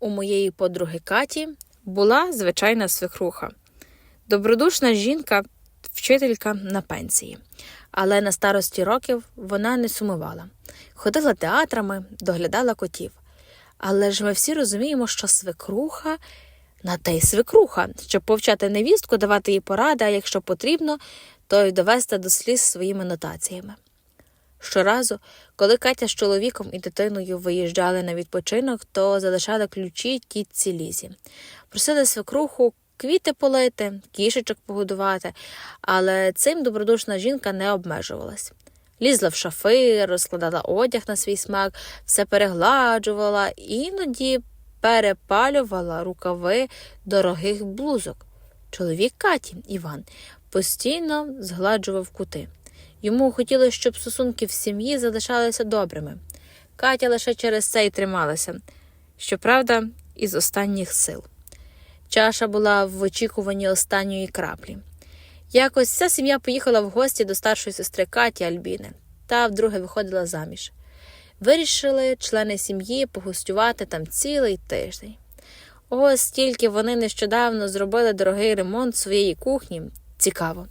У моєї подруги Каті була звичайна свекруха. Добродушна жінка, вчителька на пенсії. Але на старості років вона не сумувала. Ходила театрами, доглядала котів. Але ж ми всі розуміємо, що свекруха на те й свекруха, щоб повчати невістку, давати їй поради, а якщо потрібно, то й довести до сліз своїми нотаціями. Щоразу, коли Катя з чоловіком і дитиною виїжджали на відпочинок, то залишали ключі тітці Лізі. Просили свекруху квіти полити, кішечок погодувати, але цим добродушна жінка не обмежувалась. Лізла в шафи, розкладала одяг на свій смак, все перегладжувала, іноді перепалювала рукави дорогих блузок. Чоловік Каті, Іван, постійно згладжував кути. Йому хотілося, щоб стосунки в сім'ї залишалися добрими. Катя лише через це й трималася, щоправда, із останніх сил. Чаша була в очікуванні останньої краплі. Якось вся сім'я поїхала в гості до старшої сестри Каті Альбіни та вдруге виходила заміж. Вирішили члени сім'ї погостювати там цілий тиждень. Ось стільки вони нещодавно зробили дорогий ремонт своєї кухні. Цікаво,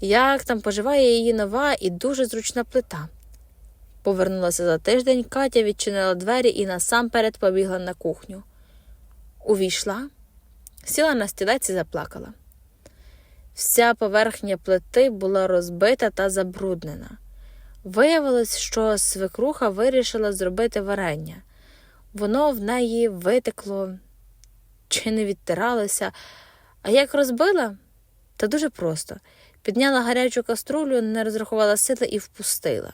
як там поживає її нова і дуже зручна плита. Повернулася за тиждень, Катя відчинила двері і насамперед побігла на кухню. Увійшла, сіла на стілець і заплакала. Вся поверхня плити була розбита та забруднена. Виявилось, що свекруха вирішила зробити варення. Воно в неї витекло чи не відтиралося. А як розбила? Та дуже просто. Підняла гарячу каструлю, не розрахувала сили і впустила.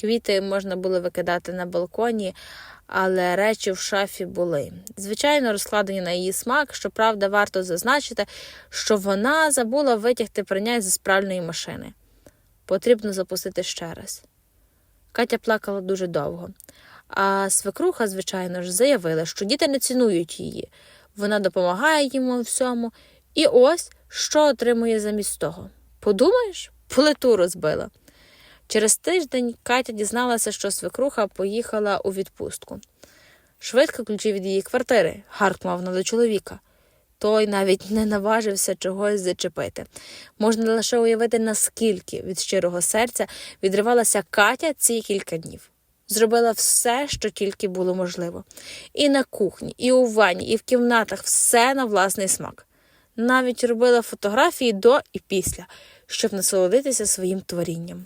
Квіти можна було викидати на балконі, але речі в шафі були. Звичайно, розкладені на її смак, щоправда, варто зазначити, що вона забула витягти прийняття з пральної машини. Потрібно запустити ще раз. Катя плакала дуже довго, а свекруха, звичайно ж, заявила, що діти не цінують її. Вона допомагає їм у всьому, і ось що отримує замість того. Подумаєш, плиту розбила. Через тиждень Катя дізналася, що свекруха поїхала у відпустку. Швидко ключі від її квартири, гаркнув вона до чоловіка. Той навіть не наважився чогось зачепити. Можна лише уявити, наскільки від щирого серця відривалася Катя ці кілька днів. Зробила все, що тільки було можливо. І на кухні, і у ванні, і в кімнатах все на власний смак. Навіть робила фотографії до і після, щоб насолодитися своїм творінням.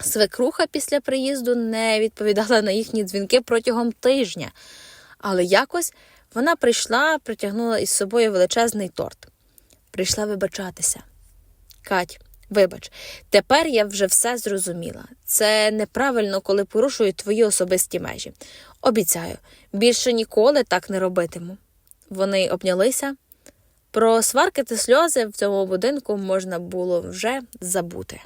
Свекруха після приїзду не відповідала на їхні дзвінки протягом тижня, але якось вона прийшла, притягнула із собою величезний торт. Прийшла вибачатися. Кать, вибач, тепер я вже все зрозуміла. Це неправильно, коли порушують твої особисті межі. Обіцяю, більше ніколи так не робитиму. Вони обнялися. Про сварки та сльози в цьому будинку можна було вже забути.